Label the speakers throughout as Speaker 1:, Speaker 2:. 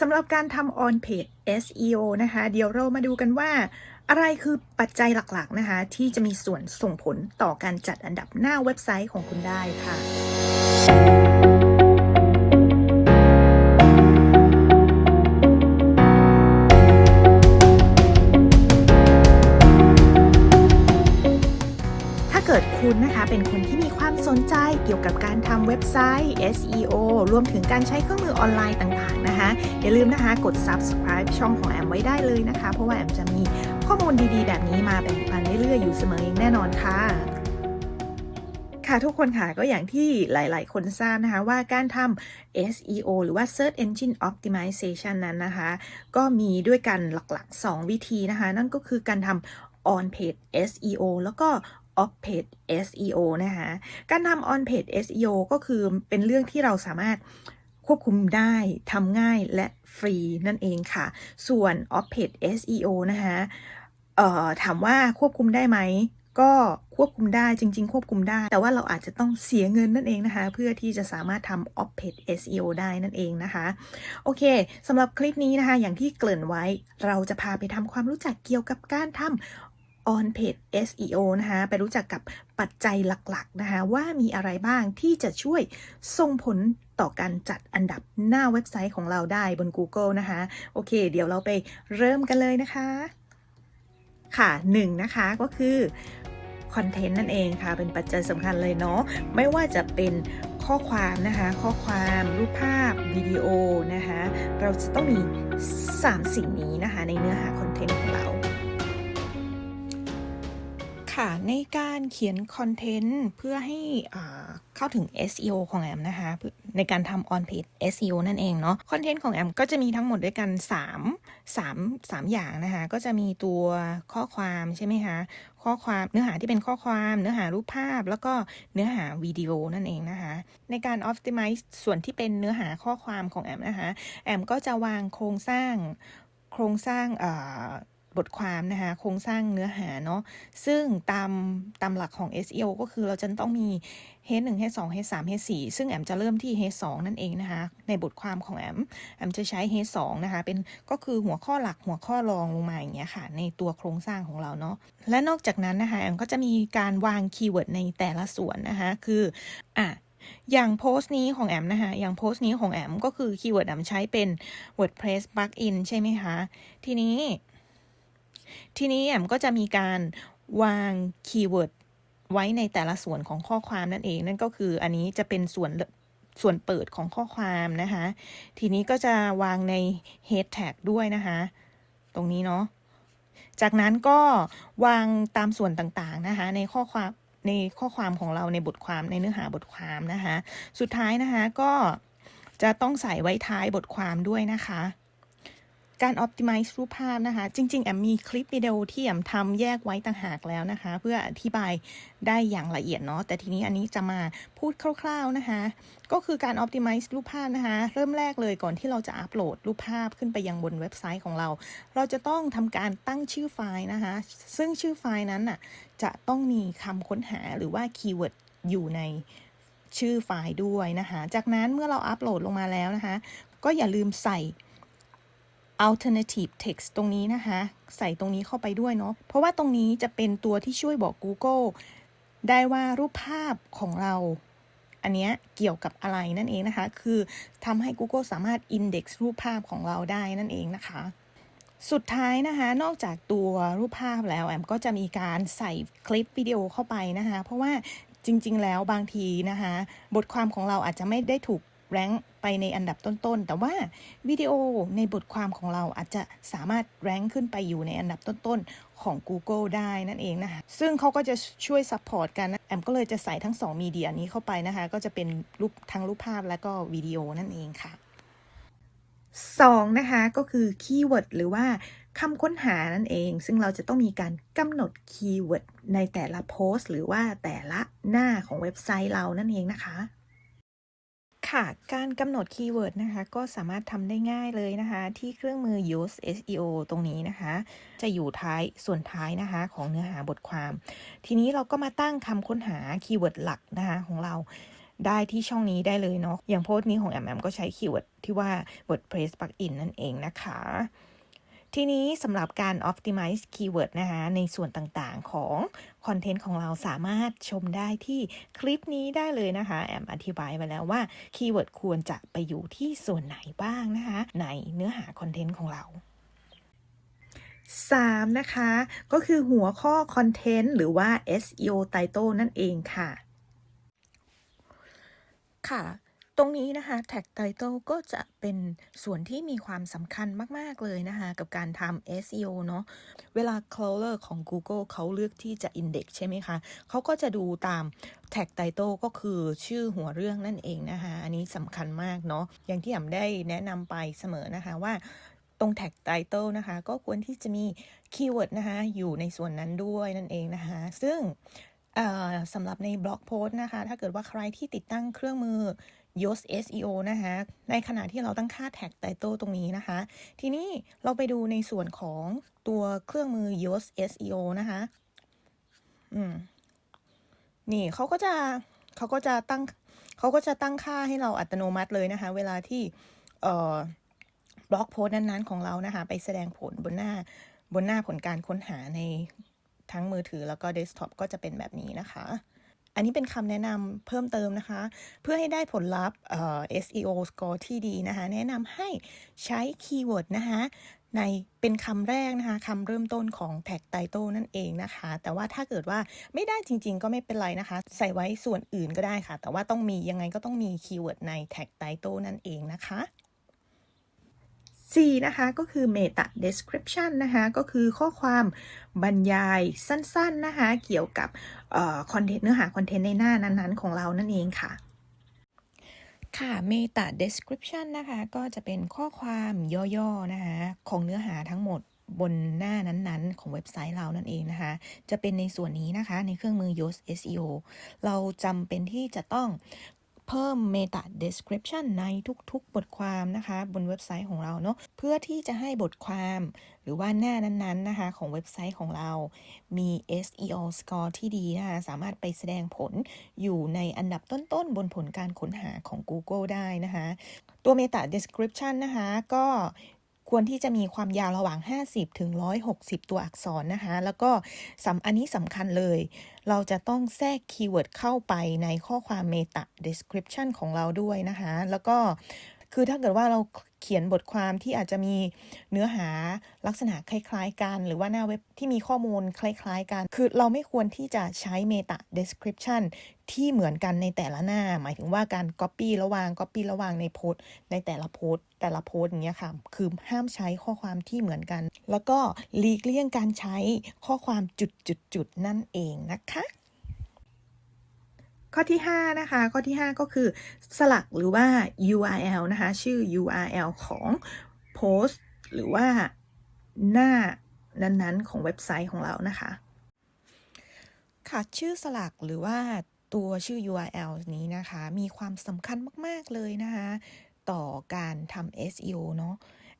Speaker 1: สำหรับการทำ on page SEO นะคะ เดี๋ยวเรามาดูกันว่า อะไรคือปัจจัยหลักๆนะคะ ที่จะมีส่วนส่งผลต่อการจัดอันดับหน้าเว็บไซต์ของคุณได้ค่ะ เกิดคุณนะคะ เป็นคนที่มีความสนใจเกี่ยวกับการทำเว็บไซต์ SEO รวมถึงการใช้เครื่องมือออนไลน์ต่างๆนะคะ อย่าลืมนะคะกด subscribe ช่องของแอมไว้ได้เลยนะคะ เพราะว่าแอมจะมีข้อมูลดีๆ แบบนี้มาแบ่งปันเรื่อยๆ อยู่เสมอเองแน่นอนค่ะค่ะทุกคนค่ะก็อย่างที่หลาย ๆ คนทราบนะคะว่าการทำ SEO หรือว่า Search Engine Optimization นั้นนะคะ ก็มีด้วยกันหลัก ๆ 2 วิธีนะคะ นั่นก็คือการทำ on page SEO แล้วก็ off page SEO นะคะการทำ on page SEO ก็คือเป็นเรื่องที่เราสามารถควบคุมได้ทำง่ายและฟรีนั่นเองค่ะ ส่วน off page SEO นะคะถามว่าควบคุมได้ไหมก็ควบคุมได้จริง ๆ ควบคุมได้ แต่ว่าเราอาจจะต้องเสียเงินนั่นเองนะคะ เพื่อที่จะสามารถทำ off page SEO ได้นั่นเองนะคะ โอเคสำหรับคลิปนี้นะคะ อย่างที่เกริ่นไว้ เราจะพาไปทำความรู้จักเกี่ยวกับการทำ on page SEO นะคะไปรู้จักกับปัจจัยหลักๆนะคะว่ามีอะไรบ้างที่จะช่วยส่งผลต่อการจัดอันดับหน้าเว็บไซต์ของเราได้บน Google นะคะโอเค เดี๋ยวเราไปเริ่มกันเลยนะคะ ค่ะหนึ่งนะคะก็คือคอนเทนต์นั่นเองค่ะ เป็นปัจจัยสำคัญเลยเนาะไม่ว่าจะเป็นข้อความนะคะ ข้อความรูปภาพวิดีโอนะคะ เราจะต้องมี 3 สิ่งนี้นะคะ ในเนื้อหาคอนเทนต์ของเรา ค่ะ ในการเขียนคอนเทนต์เพื่อให้เข้าถึง SEO ของแอมนะคะเพื่อในการทำ on page SEO นั่นเองเนาะคอนเทนต์ของแอมก็จะมีทั้งหมดด้วยกัน 3 3 3 อย่างนะคะ ก็จะมีตัวข้อความใช่ไหมคะข้อความเนื้อหาที่เป็นข้อความเนื้อหารูปภาพ แล้วก็เนื้อหาวิดีโอนั่นเองนะคะ ในการ optimize ส่วนที่เป็นเนื้อหาข้อความของแอมนะคะ แอมก็จะวางโครงสร้างโครงสร้างอ่า บทความนะคะโครงสร้างเนื้อหาเนาะซึ่งตามตามหลักของ SEO ก็คือเราจะต้องมี H 1 H 2 H 3 H 4ซึ่งแอมจะเริ่มที่ H 2นั่นเองนะคะในบทความของแอมแอมจะใช้ H 2นะคะเป็นก็คือหัวข้อหลักหัวข้อรองลงมาอย่างเงี้ยค่ะในตัวโครงสร้างของเราเนาะและนอกจากนั้นนะคะแอมก็จะมีการวางคีย์เวิร์ดในแต่ละส่วนนะคะคืออะอย่างโพสต์นี้ของแอมนะคะ อย่างโพสต์นี้ของแอมก็คือคีย์เวิร์ดแอมใช้เป็น WordPress plugin ใช่ไหมคะ ทีนี้ ทีนี้แอมก็จะมีการวางคีย์เวิร์ดไว้ในแต่ละส่วนของข้อความนั่นเอง นั่นก็คืออันนี้จะเป็นส่วนส่วนเปิดของข้อความนะคะ ทีนี้ก็จะวางใน head tag ด้วยนะคะ ตรงนี้เนาะ จากนั้นก็วางตามส่วนต่างๆนะคะ ในข้อความในข้อความของเราในบทความในเนื้อหาบทความนะคะ สุดท้ายนะคะก็จะต้องใส่ไว้ท้ายบทความด้วยนะคะ การ optimize รูปภาพนะคะ จริง ๆ แอมมีคลิปวิดีโอที่แอมทำแยกไว้ต่างหากแล้วนะคะ เพื่ออธิบายได้อย่างละเอียดเนาะแต่ทีนี้อันนี้จะมาพูดคร่าวๆนะคะ ก็คือการ optimize รูปภาพนะคะ เริ่มแรกเลยก่อนที่เราจะอัปโหลดรูปภาพขึ้นไปยังบนเว็บไซต์ของเรา เราจะต้องทำการตั้งชื่อไฟล์นะคะ ซึ่งชื่อไฟล์นั้นน่ะจะต้องมีคำค้นหาหรือว่าคีย์เวิร์ดอยู่ในชื่อไฟล์ด้วยนะคะ จากนั้นเมื่อเราอัปโหลดลงมาแล้วนะคะ ก็อย่าลืมใส่ alternative text ตรงนี้นะคะ ใส่ตรงนี้เข้าไปด้วยเนาะเพราะว่าตรงนี้จะเป็นตัวที่ช่วยบอก Google ได้ว่ารูปภาพของเรา อันเนี้ยเกี่ยวกับอะไรนั่นเองนะคะ คือทำให้ Google สามารถ index รูปภาพของเราได้นั่นเองนะคะ สุดท้ายนะคะ นอกจากตัวรูปภาพแล้วแอมก็จะมีการใส่คลิปวิดีโอเข้าไปนะคะ เพราะว่าจริง ๆ แล้วบางทีนะคะ บทความของเราอาจจะไม่ได้ถูก แรงไปในอันดับต้นๆ แต่ว่าวิดีโอในบทความของเราอาจจะสามารถแรงขึ้นไปอยู่ในอันดับต้นๆ ของ Google ได้นั่นเองนะคะ ซึ่งเขาก็จะช่วยซัพพอร์ตกันแอมก็เลยจะใส่ทั้ง 2 มีเดียนี้เข้าไปนะคะ ก็จะเป็นรูปทั้งรูปภาพและก็วิดีโอนั่นเองค่ะ 2 นะคะก็คือคีย์เวิร์ดหรือว่าคำค้นหานั่นเอง ซึ่งเราจะต้องมีการกำหนดคีย์เวิร์ดในแต่ละโพสต์ หรือว่าแต่ละหน้าของเว็บไซต์เรานั่นเองนะคะ ค่ะ การกำหนดคีย์เวิร์ดนะคะ ก็สามารถทำได้ง่ายเลยนะคะ ที่เครื่องมือ use SEO ตรงนี้นะคะ จะอยู่ท้ายส่วนท้ายนะคะ ของเนื้อหาบทความ ทีนี้เราก็มาตั้งคำค้นหาคีย์เวิร์ดหลักนะคะของเราได้ที่ช่องนี้ได้เลยเนาะอย่างโพสต์นี้ของแอมแอมก็ใช้คีย์เวิร์ดที่ว่า WordPress plugin นั่นเองนะคะ ทีนี้สำหรับการ optimize keyword นะคะในส่วนต่างๆของคอนเทนต์ของเราสามารถชมได้ที่คลิปนี้ได้เลยนะคะ แอมอธิบายไปแล้วว่าคีย์เวิร์ดควรจะไปอยู่ที่ส่วนไหนบ้างนะคะ ในเนื้อหาคอนเทนต์ของเรา 3. นะคะ ก็คือหัวข้อคอนเทนต์หรือว่า SEO title นั่นเองค่ะ ค่ะ ตรงนี้นะคะ tag title ก็จะเป็นส่วนที่มีความสำคัญมาก ๆ เลยนะคะกับการทำ SEO เนาะเวลา crawler ของ Google เขาเลือกที่จะ index ใช่ไหมคะเขาก็จะดูตาม tag title ก็คือชื่อหัวเรื่องนั่นเองนะคะอันนี้สำคัญมากเนาะอย่างที่อ่ำได้แนะนำไปเสมอนะคะว่าตรง tag title นะคะ ก็ควรที่จะมีคีย์เวิร์ดนะคะอยู่ในส่วนนั้นด้วยนั่นเองนะคะซึ่งสำหรับในบล็อกโพสต์นะคะ ถ้าเกิดว่าใครที่ติดตั้งเครื่องมือ Yoast SEO นะคะในขณะที่เราตั้งค่า tag title ตรงนี้นะคะ ทีนี้เราไปดูในส่วนของตัวเครื่องมือ Yoast SEO นะคะอืมนี่เขาก็จะเขาก็จะตั้งเขาก็จะตั้งค่าให้เราอัตโนมัติเลยนะคะ เวลาที่เอ่อบล็อกโพสต์นั้นๆของเรานะคะ ไปแสดงผลบนหน้าบนหน้าผลการค้นหาในทั้งมือถือแล้วก็เดสก์ท็อปก็จะเป็นแบบนี้นะคะ อันนี้เป็นคำแนะนำเพิ่มเติมนะคะ เพื่อให้ได้ผลลัพธ์ SEO score ที่ดีนะคะ แนะนำให้ใช้คีย์เวิร์ดนะคะในเป็นคำแรกนะคะคำเริ่มต้นของ tag title นั่นเองนะคะ แต่ว่าถ้าเกิดว่าไม่ได้จริง ๆ ก็ไม่เป็นไรนะคะ ใส่ไว้ส่วนอื่นก็ได้ค่ะ แต่ว่าต้องมียังไงก็ต้องมีคีย์เวิร์ดใน tag title นั่นเองนะคะ4นะคะก็คือ meta description นะคะก็คือข้อความบรรยายสั้นๆนะคะเกี่ยวกับ คอนเทนต์เนื้อหาคอนเทนต์ในหน้านั้นๆ ของเรานั่นเองค่ะ ค่ะ meta description นะคะ ก็จะเป็นข้อความย่อๆนะคะของเนื้อหาทั้งหมดบนหน้านั้นๆ ของเว็บไซต์เรานั่นเองนะคะ จะเป็นในส่วนนี้นะคะในเครื่องมือ Yoast SEO เราจำเป็นที่จะต้อง เพิ่ม meta description ในทุกๆ บทความนะคะ บนเว็บไซต์ของเราเนาะเพื่อที่จะให้บทความหรือว่าหน้านั้นๆนะคะของเว็บไซต์ของเรามี SEO score ที่ดีนะคะสามารถไปแสดงผลอยู่ในอันดับต้นๆ บนผลการค้นหาของ Google ได้นะคะ ตัว meta description นะคะก็ ควรที่จะมีความยาวระหว่าง 50 ถึง 160 ตัวอักษรนะคะ แล้วก็สำอันนี้สำคัญเลย เราจะต้องแทรกคีย์เวิร์ดเข้าไปในข้อความเมตา description ของเราด้วยนะคะ แล้วก็ คือถ้าเกิดว่าเราเขียนบทความที่อาจจะมีเนื้อหาลักษณะคล้ายๆกัน หรือว่าหน้าเว็บที่มีข้อมูลคล้ายๆกัน คือเราไม่ควรที่จะใช้ meta description ที่เหมือนกันในแต่ละหน้า หมายถึงว่าการ copy ระหว่าง copy ระหว่างในโพสต์ในแต่ละโพสต์แต่ละโพสต์อย่างเงี้ยค่ะ คือห้ามใช้ข้อความที่เหมือนกัน แล้วก็หลีกเลี่ยงการใช้ข้อความจุดๆๆนั่นเองนะคะ ข้อที่ 5 นะคะ ข้อที่ 5 ก็คือสลักหรือว่า URL นะคะ ชื่อ URL ของโพสต์หรือว่าหน้านั้นๆ ของเว็บไซต์ของเรานะคะ ค่ะ ชื่อสลักหรือว่าตัวชื่อ URL นี้นะคะ มีความสำคัญมาก ๆ เลยนะคะ ต่อการทำ SEO เนาะ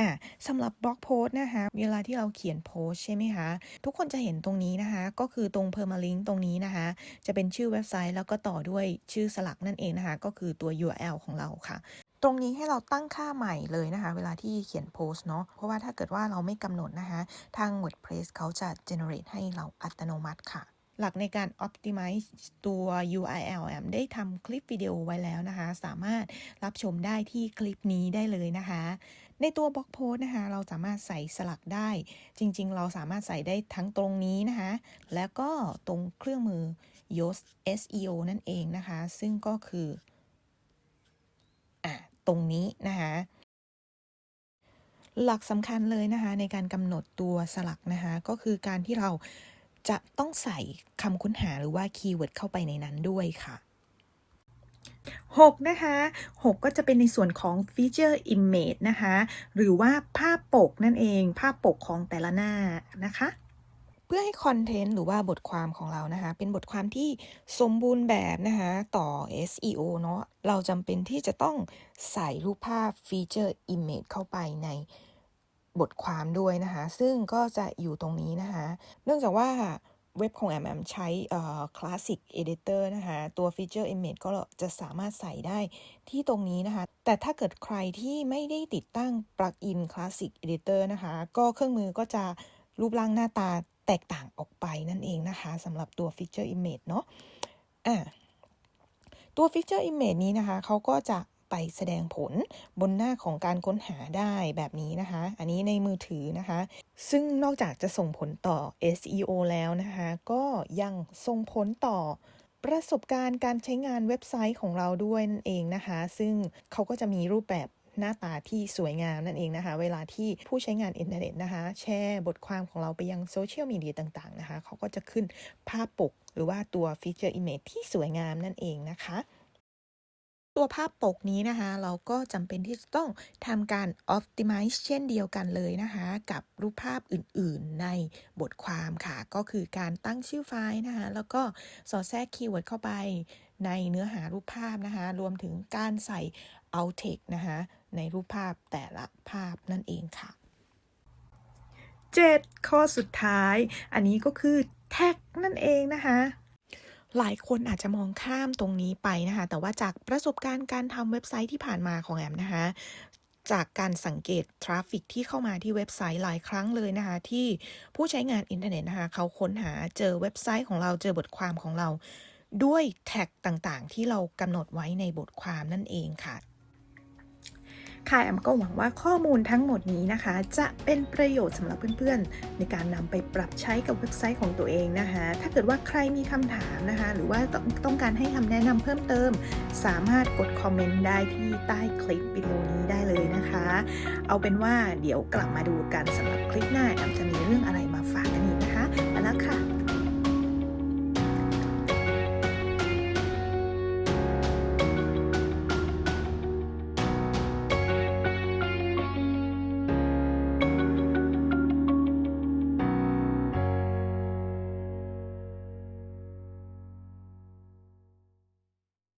Speaker 1: อะสำหรับบล็อกโพสต์นะคะเวลาที่เราเขียนโพสต์ใช่ไหมคะทุกคนจะเห็นตรงนี้นะคะ ก็คือตรง permalink ตรงนี้นะคะ จะเป็นชื่อเว็บไซต์แล้วก็ต่อด้วยชื่อสลักนั่นเองนะคะ ก็คือตัว URL ของเราค่ะตรงนี้ให้เราตั้งค่าใหม่เลยนะคะ เวลาที่เขียนโพสต์เนาะเพราะว่าถ้าเกิดว่าเราไม่กำหนดนะคะ ทาง WordPress เขาจะ generate ให้เราอัตโนมัติค่ะ หลักในการ optimize ตัว URL แอมได้ทำคลิปวิดีโอไว้แล้วนะคะ สามารถรับชมได้ที่คลิปนี้ได้เลยนะคะ ในตัวบล็อกโพสนะคะเราสามารถใส่สลักได้ จริง ๆ เราสามารถใส่ได้ทั้งตรงนี้นะคะแล้วก็ตรงเครื่องมือ Yoast SEO นั่นเองนะคะ ซึ่งก็คืออะตรงนี้นะคะหลักสำคัญเลยนะคะในการกำหนดตัวสลักนะคะก็คือการที่เราจะต้องใส่คำค้นหาหรือว่าคีย์เวิร์ดเข้าไปในนั้นด้วยค่ะ 6 นะคะ 6 ก็จะเป็นในส่วนของ feature image นะคะ หรือว่าภาพปกนั่นเอง ภาพปกของแต่ละหน้านะคะ เพื่อให้คอนเทนต์หรือว่าบทความของเรานะคะ เป็นบทความที่สมบูรณ์แบบนะคะต่อ SEO เนาะเราจำเป็นที่จะต้องใส่รูปภาพ feature image เข้าไปในบทความด้วยนะคะ ซึ่งก็จะอยู่ตรงนี้นะคะ เนื่องจากว่า เว็บของแอมแอมใช้ Classic Editor นะคะ ตัว Feature Image ก็จะสามารถใส่ได้ที่ตรงนี้นะคะ แต่ถ้าเกิดใครที่ไม่ได้ติดตั้งปลั๊กอิน Classic Editor นะคะ ก็เครื่องมือก็จะรูปร่างหน้าตาแตกต่างออกไปนั่นเองนะคะสำหรับตัว Feature Image เนาะอะตัว Feature Image นี้นะคะเขาก็จะ ไปแสดงผลบนหน้าของการค้นหาได้แบบนี้นะคะ อันนี้ในมือถือนะคะ ซึ่งนอกจากจะส่งผลต่อ SEO แล้วนะคะ ก็ยังส่งผลต่อประสบการณ์การใช้งานเว็บไซต์ของเราด้วยนั่นเองนะคะ ซึ่งเขาก็จะมีรูปแบบหน้าตาที่สวยงามนั่นเองนะคะ เวลาที่ผู้ใช้งานอินเทอร์เน็ตนะคะ แชร์บทความของเราไปยังโซเชียลมีเดียต่างๆนะคะ เขาก็จะขึ้นภาพปก หรือว่าตัวฟีเจอร์อิมเมจที่สวยงามนั่นเองนะคะ ตัวภาพปกนี้นะคะ เราก็จำเป็นที่จะต้องทำการ optimize เช่นเดียวกันเลยนะคะ กับรูปภาพอื่นๆในบทความค่ะ ก็คือการตั้งชื่อไฟล์นะคะ แล้วก็สอดแทรกคีย์เวิร์ดเข้าไปในเนื้อหารูปภาพนะคะ รวมถึงการใส่ alt text นะคะ ในรูปภาพแต่ละภาพนั่นเองค่ะ 7 ข้อสุดท้าย อันนี้ก็คือ tag นั่นเองนะคะ หลายคนอาจจะมองข้ามตรงนี้ไปนะคะ แต่ว่าจากประสบการณ์การทำเว็บไซต์ที่ผ่านมาของแอมนะคะ จากการสังเกตทราฟฟิกที่เข้ามาที่เว็บไซต์หลายครั้งเลยนะคะ ที่ผู้ใช้งานอินเทอร์เน็ตนะคะ เขาค้นหาเจอเว็บไซต์ของเราเจอบทความของเรา ด้วยแท็กต่างๆ ที่เรากำหนดไว้ในบทความนั่นเองค่ะ ค่ะแอมก็หวังว่าข้อมูลทั้งหมดนี้นะคะ จะเป็นประโยชน์สำหรับเพื่อนๆ ในการนำไปปรับใช้กับเว็บไซต์ของตัวเองนะคะ ถ้าเกิดว่าใครมีคำถามนะคะ หรือว่าต้ององการให้คำแนะนำเพิ่มเติม สามารถกดคอมเมนต์ได้ที่ใต้คลิปวิดีโอนี้ได้เลยนะคะ เอาเป็นว่าเดี๋ยวกลับมาดูกันสำหรับคลิป